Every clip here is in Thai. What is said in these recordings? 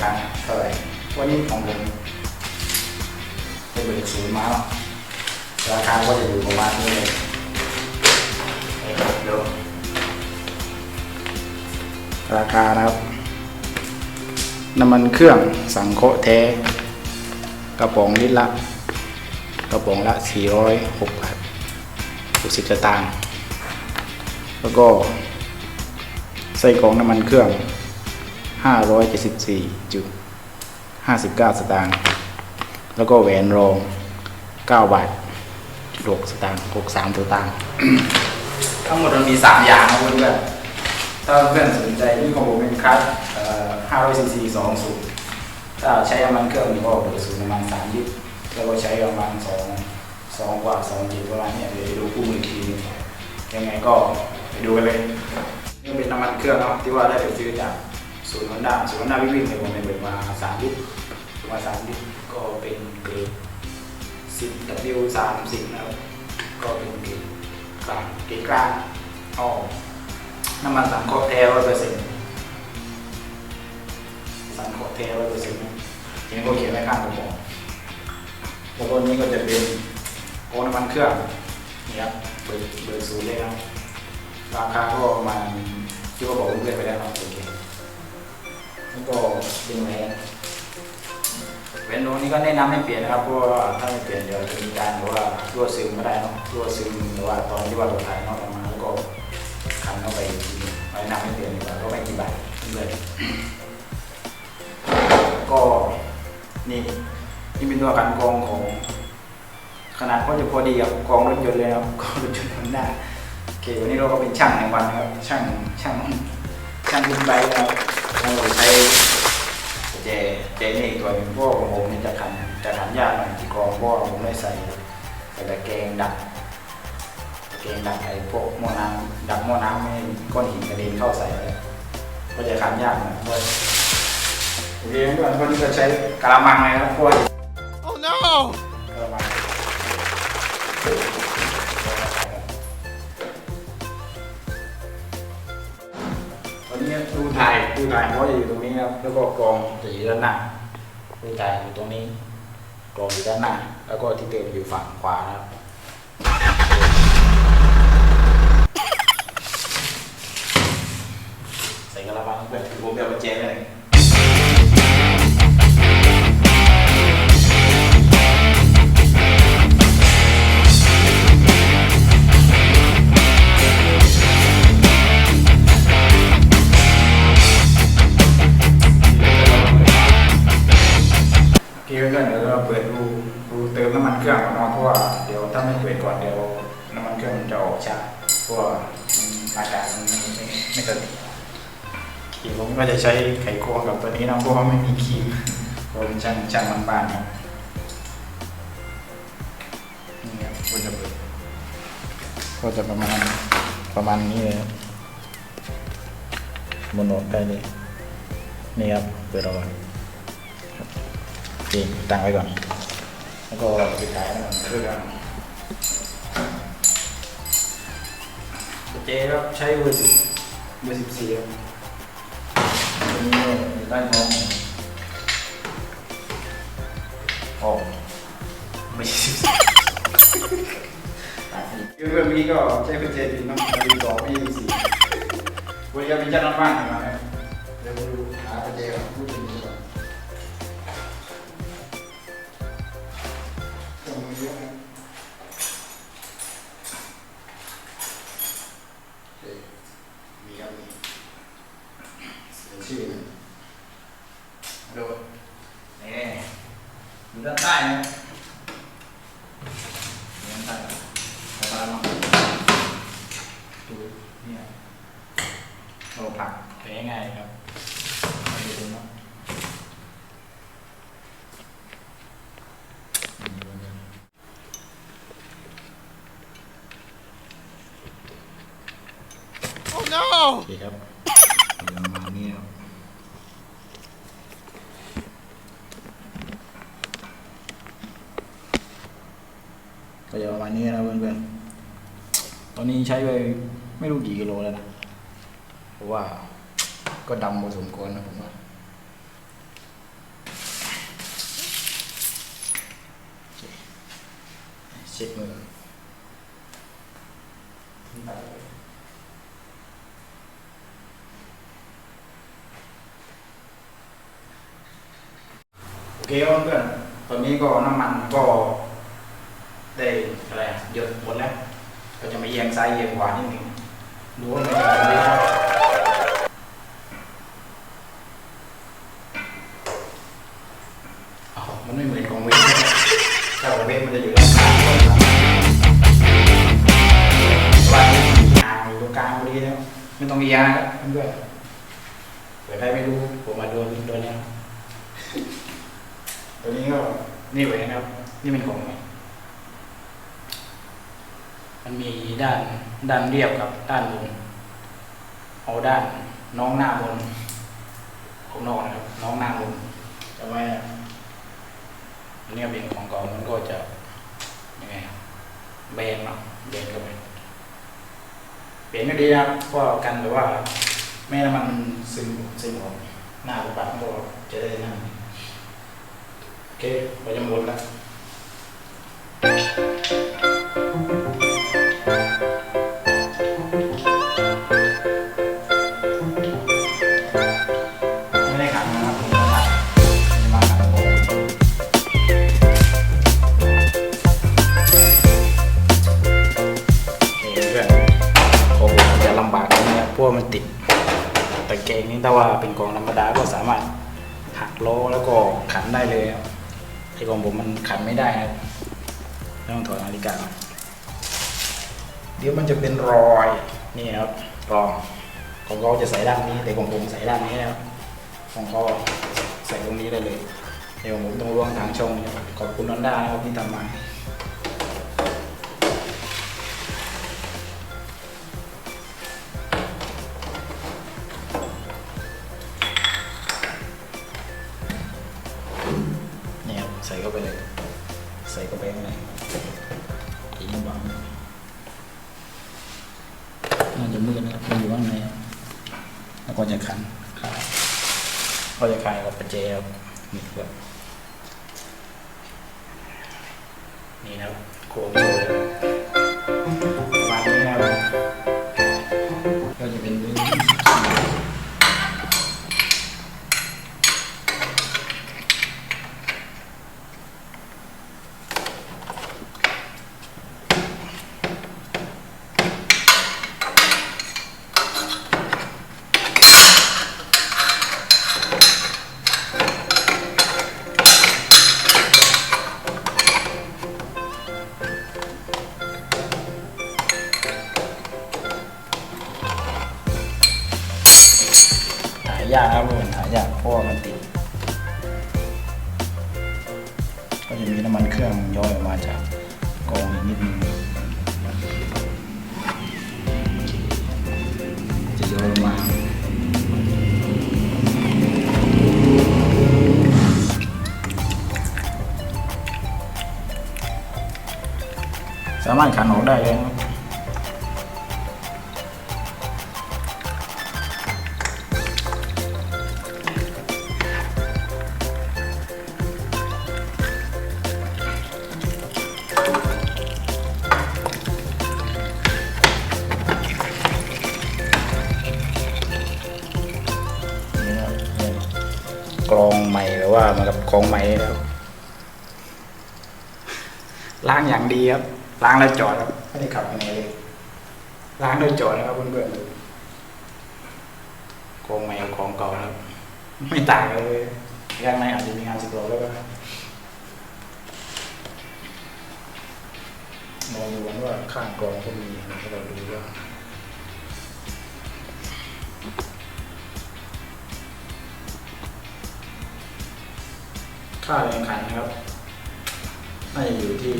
ครั้งเท่าไหร่วันนี้ของผมเป็นเบรกศูนย์มาราคาก็จะอยู่ประมาณนี้เลยเดี๋ยวราคานะครับ น้ำมันเครื่องสังเคราะห์แท้ กระป๋องลิตรละ กระป๋องละ 406บาท60สตางค์แล้วก็ใส่กรองน้ำมันเครื่อง 574.59 สตางค์ แล้วก็แหวนรอง 9 บาท6สตางค์63สตางค์ ทั้งหมดมันมี 3 อย่างนะเพื่อนถ้าเพื่อนสนใจนี่ของผมเป็นคัส500ซีซี2สูบถ้าใช้น้ำมันเครื่องนี่ก็เบอร์สูบประมาณ3ลิตรแล้วก็ใช้ประมาณ2 2กว่า2ลิตประมาณนี้เดี๋ยวไปดูคู่มืออีกทีนึงยังไงก็ไปดูกันเลยนี่เป็นน้ำมันเครื่องเนาะที่ว่าได้ไปซื้อจาก ศูนย์ฮอนด้าศูนย์ฮอนด้าวิ่งๆเลยผมไปเบิกมา3ลิตรมาสามลิตรก็เป็นเกรดสิบ W สามสิบนะครับก็เป็นเกรดกลางเกรดกลางอ๋อน้ำมันสังเคราะห์แท้ร้อยเปอร์เซ็นต์สังเคราะห์แท้ร้อยเปอร์เซ็นต์นะทีนี้ก็เขียนไว้ข้างกระบอกแล้วก็นี้ก็จะเป็นโอน้ำมันเครื่องนี่ครับเบอร์เบอร์ศูนย์เลยครับราคาก็ประมาณที่ว่าบอกเพื่อนไปแล้วเนาะโอเค ก็เป็นแหวนเว้นตรงนี้ก็แนะนำให้เปลี่ยนนะครับเพราะว่าถ้าไม่เปลี่ยนเดี๋ยวจะมีการหรือว่ารั่วซึมก็ได้เนาะรั่วซึมหรือว่าตอนที่ว่าเราถ่ายนอกออกมาแล้วก็คันเข้าไปทีนึงแนะนำให้เปลี่ยนดีกว่าก็ไม่กี่บาทเลยก็นี่นี่เป็นตัวกันกรองของ ขนาดก็จะพอดีกับกองรถยนต์เลยครับกองรถยนต์คันหน้าโอเควันนี้เราก็เป็นช่างในวันนะครับช่างช่างช่างรุ่นไบนะครับ เราใช้เจเจนี่อีกตัวหนึงเพราะว่าของผมเนี่ยจะขันจะขันยากหน่อยที่กรองเพราะว่าผมไม่ใส่ใส่ตะแกรงดักตะแกรงดักไอ้พวกหม้อน้ำดักหม้อน้ำไม่ให้ก้อนหินกระเด็นเข้าใส่เลยก็จะขันยากหน่อยเพราะโอเคทุกคนวันนี้ก็ใช้กระมังเลยนะครับเพราะว่า Oh no! ถ่ายดูถ่ายเขาจะอยู่ตรงนี้ครับ แล้วก็กรองจะอยู่ด้านหน้าผู้ตายอยู่ตรงนี้กรองอยู่ด้านหน้า แล้วก็ที่เติมอยู่ฝั่งขวานะครับใส่กระบังเพื่อนผมแบบเจเลย ชาเพราะว่ามันอากาศมันไม่ไม่ไม่สนิทครีมผมก็จะใช้ไขควงกับตัวนี้นะเพราะว่าไม่มีครีมผมช่างช่างมันบานครับนี่ครับก็จะเปิดก็จะประมาณประมาณนี้เลยครับมโนได้เลยนี่ครับเปิดออกมาจริงตั้งไว้ก่อน แล้วก็ปิดท้ายนเครื่อ เจครับใช้เบอร์สิบเบอร์สิบสี่ครับอันนี้อยู่ใต้ท้องโอ้ไม่ใช่คือเมื่อกี้ก็ใช้เป็นเจดินเนาะมีสองมีสี่วันนี้มีเจ้าหน้าบ้านมาเนี่ยเดี๋ยวดูหาประเจก่อนพูดถึงนี้ ก็จะประมาณนี้นะเพื่อนๆ ตอนนี้ใช้ไปไม่รู้กี่กิโลแล้วนะ เพราะว่าก็ดำพอสมควรนะผมว่าเช็ดมือโอเคเพื่อนตอนนี้ก็น้ำมันก็ ได้อะไรอะหยดหมดแล้ว ก็จะมาเอียงซ้ายเอียงขวานิดนึงดูว่ามันจะเป็นไหมอ้าวมันไม่เหมือนของเวทถ้าของเวทมันจะอยู่ด้านข้างวางอ่างอยู่ตรงกลางพอดีแล้วไม่ต้องเอียงนะครับเพื่อนเผื่อใครไม่รู้ผมมาโดนโดนแล้วตัวนี้ก็นี่เหมือนกันครับ นี่เป็นของให มันมีด้านด้านเรียบกับด้านบนเอาด้านน้องหน้าบนของนอกนะครับน้องหน้าบนจะไว้อันนี้เป็นของเก่ามันก็จะยังไงแบนเนาะแบนกับไปเปลี่ยนก็ดีนะครับเพราะกันแบบว่าแม่น้ำมันซึมซึมออกหน้าปัดก็จะได้นั่นโอเคไปจะหมดแล้ว งนี่ถ้าว่าเป็นกองธรรมดาก็สามารถหักล้อแล้วก็ขันได้เลยครับไอ้ของผมมันขันไม่ได้ครับต้องถอดนาฬิกาก่อนเดี๋ยวมันจะเป็นรอยนี่ครับรองของเขาจะใส่ด้านนี้แต่ของผมใส่ด้านนี้นะครับของเขาใส่ตรงนี้ได้เลยเดี๋ยวผมต้องล้วงทางช่องนะครับขอบคุณนอนด้านะครับที่ทำมา นี่นะายากครับมันหายากเพราะว่ามันติดก็จะมีน้ำมันเครื่องย้อยออกมาจากกองนิดนึงจะย้อยออกมาสามารถขันออกได้เลยครับ กรองใหม่หรือว่ามากับกรองใหม่นะครับล้างอย่างดีครับล้างแล้วจอดครับไม่ได้ขับยังไงเลยล้างแล้วจอดนะครับเพื่อนๆกรองใหม่กับของเก่าครับ ไม่ต่างเลยข้างในอาจจะมีงานสกรแล้วก็มองดูว่าข้างกรองก็มีนะให้เราดูว่า ค่าแรงขันนะครับน่าจะอยู่ที่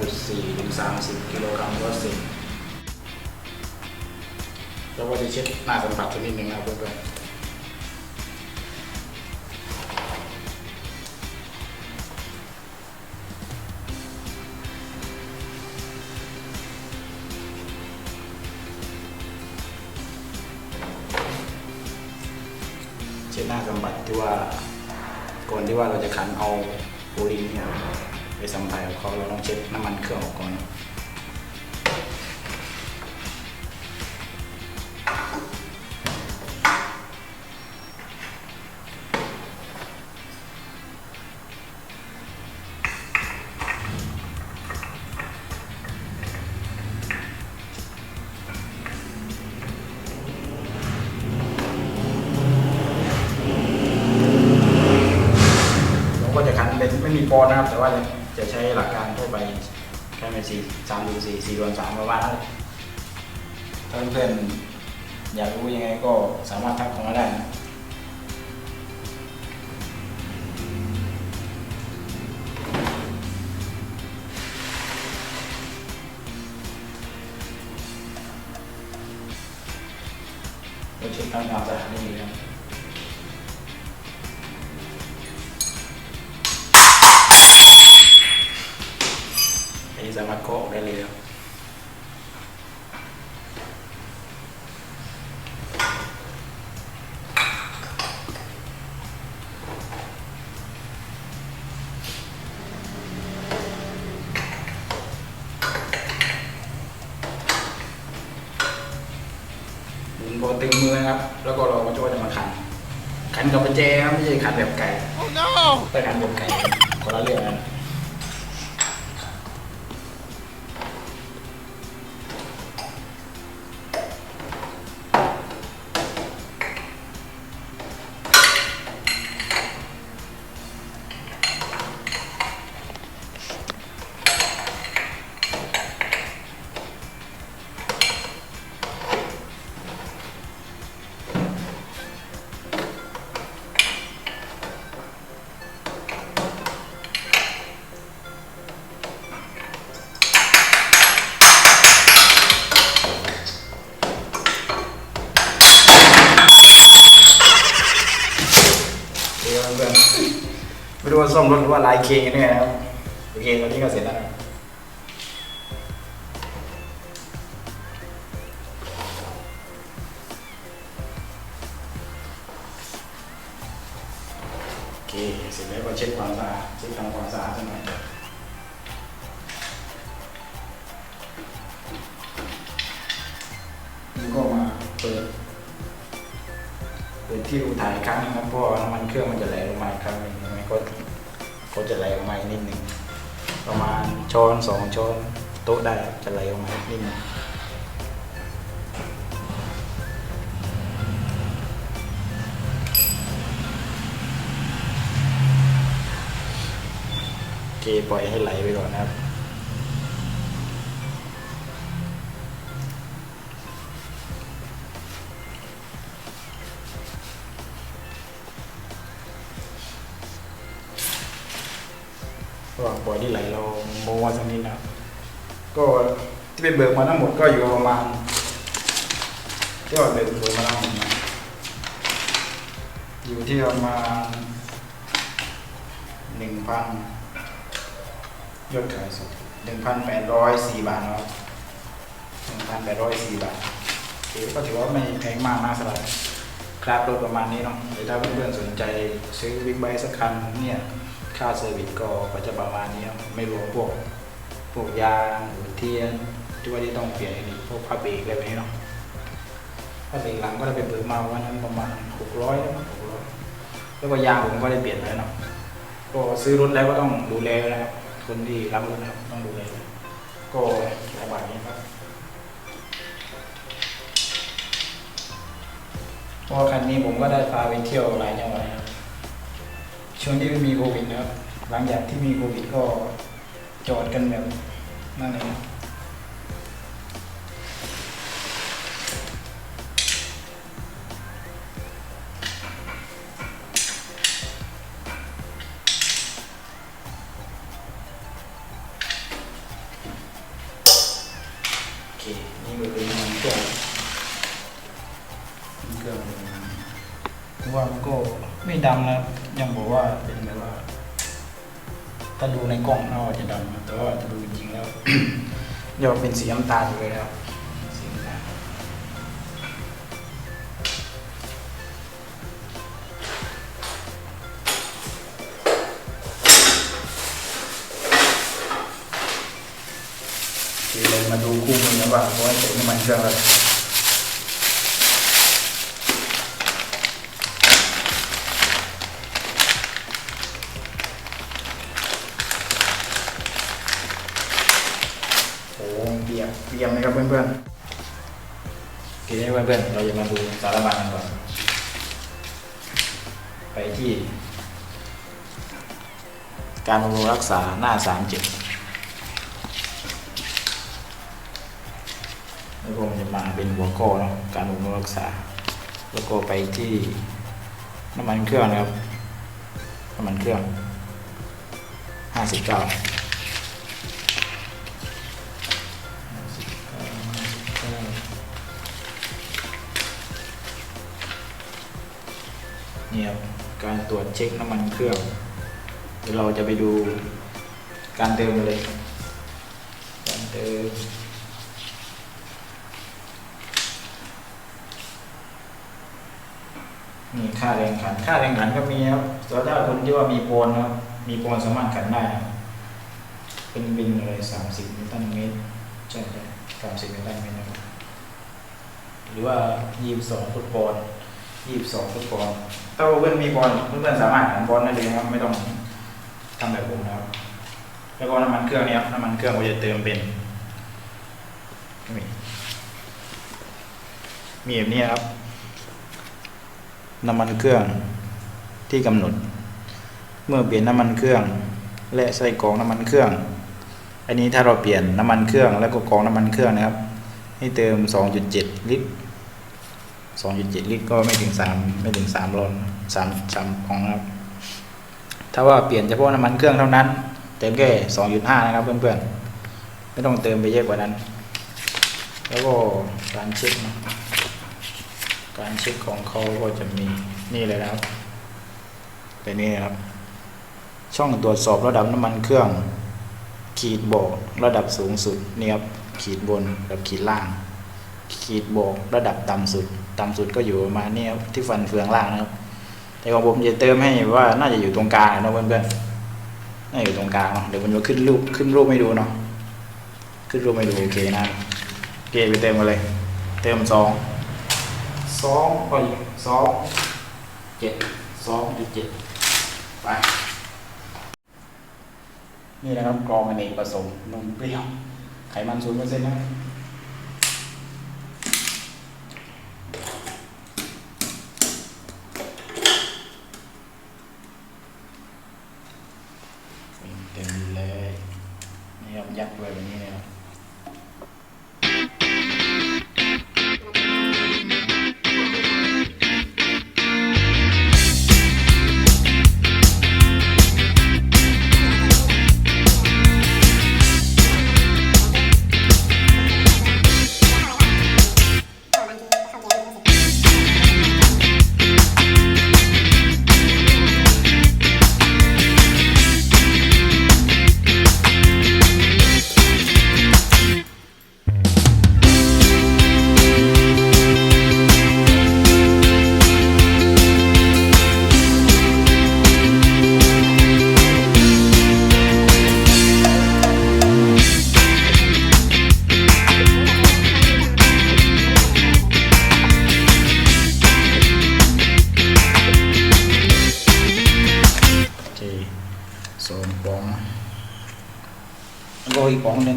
2.4 ถึง 30 กิโลกรัมต่อเซนแล้วก็จะเช็ดหน้าสัมผัสสักนิดหนึ่งนะครับเพื่อนๆ ว่าเราจะขันเอาโอลินเนี่ยไปสัมผัสกับเขาเราต้องเช็ดน้ำมันเครื่องออกก่อน ปอนด์นะครับ แต่ว่าจะใช้หลักการทั่วไปแค่เป็นสี่สามดูสี่สี่ดวนสามประมาณนั้นถ้าเพื่อนอยากรู้ยังไงก็สามารถทักเข้ามาได้นะเราเช็คทำความสะอาดได้ดีครับ นนี้สามารถเคาะออกได้เลยครับหมุนพอตึงมือนะครับ แล้วก็เราก็จะจะมาขัน ขันกับประแจครับไม่ใช่ขันแบบไก่ Oh no! แต่ขันแบบไก่ รถหรือว่าลายเคงกันแน่นะครับโอเคตอนนี้ก็เสร็จแล้ว ปล่อยให้ไหลไปก่อนนะครับ ระหว่างปล่อยที่ไหลเราโมว่าสักนิดนะครับ ก็ที่ไปเบิกมาทั้งหมดก็อยู่ประมาณที่ว่าเบิกเบิกมาทั้งหมดนะอยู่ที่ประมาณหนึ่งพัน ยอดขายสุดหนึ่งพันแปดร้อยสี่บาทนะครับหนึ่งพันแปดร้อยสี่บาทโอเคก็ถือว่าไม่แพงมากนะสำหรับครับรถประมาณนี้เนาะหรือถ้าเพื่อนๆสนใจซื้อบิ๊กไบค์สักคันเนี่ยค่าเซอร์วิสก็ก็จะประมาณนี้ครับไม่รวมพวกพวกยางหัวเทียนที่ว่าที่ต้องเปลี่ยนอีกพวกผ้าเบรกอะไรแบบนี้เนาะผ้าเบรกหลังก็ได้ไปเบิกมาวันนั้นประมาณหกร้อยแล้วหกร้อยแล้วก็ยางผมก็ได้เปลี่ยนแล้วเนาะก็ซื้อรถแล้วก็ต้องดูแลนะครับ คนที่รับรถนะครับต้องดูเลยก็หลายบาณนี้ครับเพราะว่าคันนี้ผมก็ได้พาไปเที่ยวหลายจังหวัดครับช่วงที่ไม่มีโควิดนะครับ หลังจากที่มีโควิดก็จอดกันแบบนั่นเองครับ นสีน้ำตาลอยู่เลยนะครับสีน้ำตาลโอเคเลยมาดูคู่มือกันว่าเพราะว่าเติมน้ำมันเครื่องแล้วโโอเคเพื่อนๆเราจะมาดูสารบัญกันก่อน ไปที่ การบำรุงรักษาหน้าสามเจ็ดแล้วก็มันจะมาเป็นหัวข้อเนาะการบำรุงรักษา แล้วก็ไปที่น้ำมันเครื่องนะครับน้ำมันเครื่องห้าสิบเก้า นี่ครับการตรวจเช็คน้ำมันเครื่องเดี๋ยวเราจะไปดูการเติมกันเลย การเติมนี่ค่าแรงขัน ค่าแรงขันก็มีครับสำหรับคนที่ว่ามีโปนนะครับ มีโปนสามารถขันได้นะครับเป็นบินเลยสามสิบนิวตันเมตรใช่ใช่สามสิบนิวตันเมตรนะครับหรือว่ายี่สิบสองฟุตบอล ยี่สิบสองฟุตบอลถ้าเพื่อนมีบอลเพื่อนๆสามารถหันบอลได้เลยครับ ไม่ต้องทำแบบผมนะครับ แล้วก็น้ำมันเครื่องเนี่ยน้ำมันเครื่องเราจะเติมเป็นมีแบบนี้ครับ น้ำมันเครื่องที่กำหนด เมื่อเปลี่ยนน้ำมันเครื่อง และใส่กองน้ำมันเครื่อง อันนี้ถ้าเราเปลี่ยนน้ำมันเครื่อง แล้วก็กองน้ำมันเครื่องนะครับ ให้เติม 2.7 ลิตร 2.7ลิตรก็ไม่ถึง3ไม่ถึง3ร้อน3 3ของนะครับ ถ้าว่าเปลี่ยนเฉพาะน้ำมันเครื่องเท่านั้น เติมแค่2.5นะครับเพื่อนๆ ไม่ต้องเติมไปเยอะกว่านั้น แล้วก็การเช็คนะการเช็คของเขาก็จะมีนี่เลยนะครับเป็นนี่นะครับ ช่องตรวจสอบระดับน้ำมันเครื่อง ขีดบอกระดับสูงสุดนี่ครับขีดบนกับขีดล่าง ขีดบอกระดับต่ำสุด ต่ำสุดก็อยู่ประมาณนี้ครับที่ฟันเฟืองล่างนะครับ แต่ของผมจะเติมให้ว่าน่าจะอยู่ตรงกลางนะเพื่อนๆน่าอยู่ตรงกลางเนาะเดี๋ยวมันจะขึ้นรูปขึ้นรูปให้ดูเนาะขึ้นรูปให้ดูโอเคนะโอเคไปเติมกันเลย เติมสองสองไปสองเจ็ดสองจุดเจ็ดไปนี่นะครับกรองอเนกผสมนมเปรี้ยวไขมันศูนย์เปอร์เซ็นต์นะ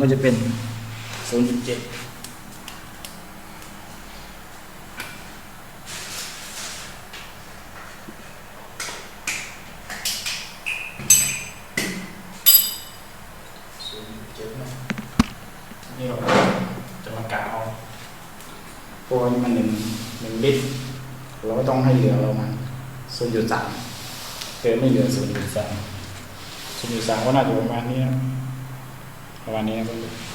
ก็อีกปองหนึ่งก็จะเป็นศูนย์จุดเจ็ดศูนย์จุดเจ็ดนะนี่เราจะมากะเอาเพราะว่านี่มันหนึ่งหนึ่งลิตรเราก็ต้องให้เหลือเรามันศูนย์จุดสามเกินไม่เหลือศูนย์จุดสามศูนย์จุดสามก็น่าจะประมาณนี้นะ วันนี้นะเพื่อน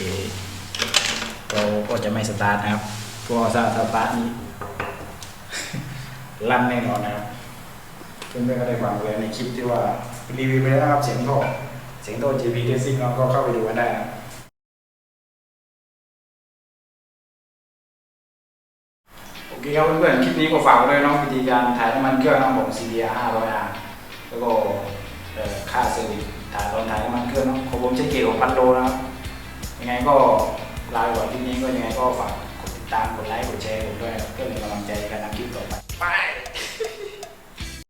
เคเราก็จะไม่สตาร์ทนะครับเพราะว่าถ้าสตาร์ทนี้ลั่นแน่นอนนะครับเพื่อนๆก็ได้ฟังไปแล้วในคลิปที่ว่ารีวิวไปแล้วครับเสียงท่อเสียงท่อ JB Racing เราก็เข้าไปดูกันได้นะโอเคครับเพื่อนๆคลิปนี้ก็ฝากไว้ด้วยเนาะวิธีการถ่ายน้ำมันเครื่องน้ำผม CBR 500R แล้วก็เอ่อค่าเซอร์วิสถ่ายตอนถ่ายน้ำมันเครื่องนาะของผมใช้เกียร์ของพันโลนะครับ ยังไงก็ลาไปก่อนคลิปนี้ก็ยังไงก็ฝากกดติดตามกดไลค์กดแชร์ผมด้วยเพื่อเป็นกำลังใจในการทำคลิป